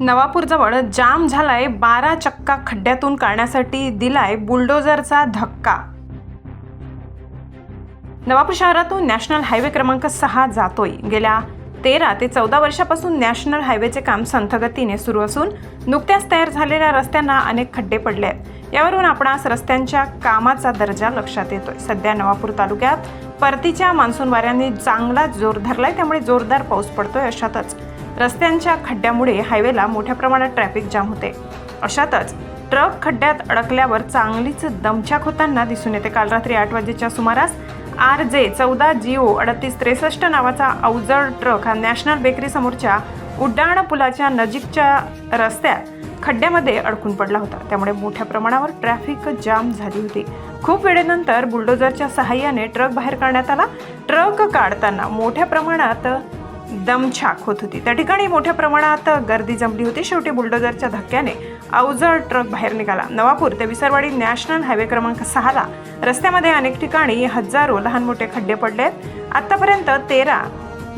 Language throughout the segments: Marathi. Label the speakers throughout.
Speaker 1: नवापूरजवळ जाम झालाय बारा चक्का खड्ड्यातून काढण्यासाठी दिलाय बुलडोझरचा धक्का. नवापूर शहरातून नॅशनल हायवे क्रमांक सहा जातोय. गेल्या तेरा ते चौदा वर्षापासून नॅशनल हायवेचे काम संथगतीने सुरू असून नुकत्याच तयार झालेल्या रस्त्यांना अनेक खड्डे पडले आहेत यावरून आपणास रस्त्यांच्या कामाचा दर्जा लक्षात येतोय. सध्या नवापूर तालुक्यात परतीच्या मान्सून वाऱ्यांनी चांगला जोर धरलाय. त्यामुळे जोरदार पाऊस पडतोय अशातच रस्त्यांच्या खड्ड्यामुळे हायवेला मोठ्या प्रमाणात ट्रॅफिक जाम होते. अशातच ट्रक खड्ड्यात अडकल्यावर चांगलीच दमछाक होताना दिसून येते. काल रात्री आठ वाजेच्या सुमारास आर जे चौदा जिओ अडतीस त्रेसष्ट नावाचा अवजड ट्रक हा नॅशनल बेकरी समोरच्या उड्डाण पुलाच्या नजीकच्या रस्त्यात खड्ड्यामध्ये अडकून पडला होता. त्यामुळे मोठ्या प्रमाणावर ट्रॅफिक जाम झाली होती. खूप वेळेनंतर बुलडोझरच्या सहाय्याने ट्रक बाहेर काढण्यात आला. ट्रक काढताना मोठ्या प्रमाणात दमछाक होत होती. त्या ठिकाणी मोठ्या प्रमाणात गर्दी जमली होती. शेवटी बुलडोझरच्या धक्क्याने अवजड ट्रक बाहेर निघाला. नवापूर ते विसरवाडी नॅशनल हायवे क्रमांक सहाला रस्त्यामध्ये अनेक ठिकाणी हजारो लहान मोठे खड्डे पडले आहेत. आतापर्यंत तेरा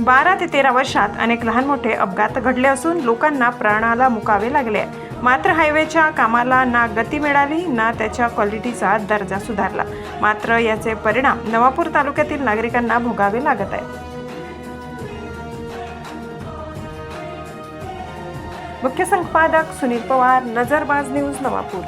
Speaker 1: बारा ते तेरा वर्षात अनेक लहान मोठे अपघात घडले असून लोकांना प्राणाला मुकावे लागले मात्र हायवेच्या कामाला ना गती मिळाली ना त्याच्या क्वालिटीचा दर्जा सुधारला. मात्र याचे परिणाम नवापूर तालुक्यातील नागरिकांना भोगावे लागत आहेत. मुख्य संपादक सुनील पवार नजरबाज न्यूज नवापूर.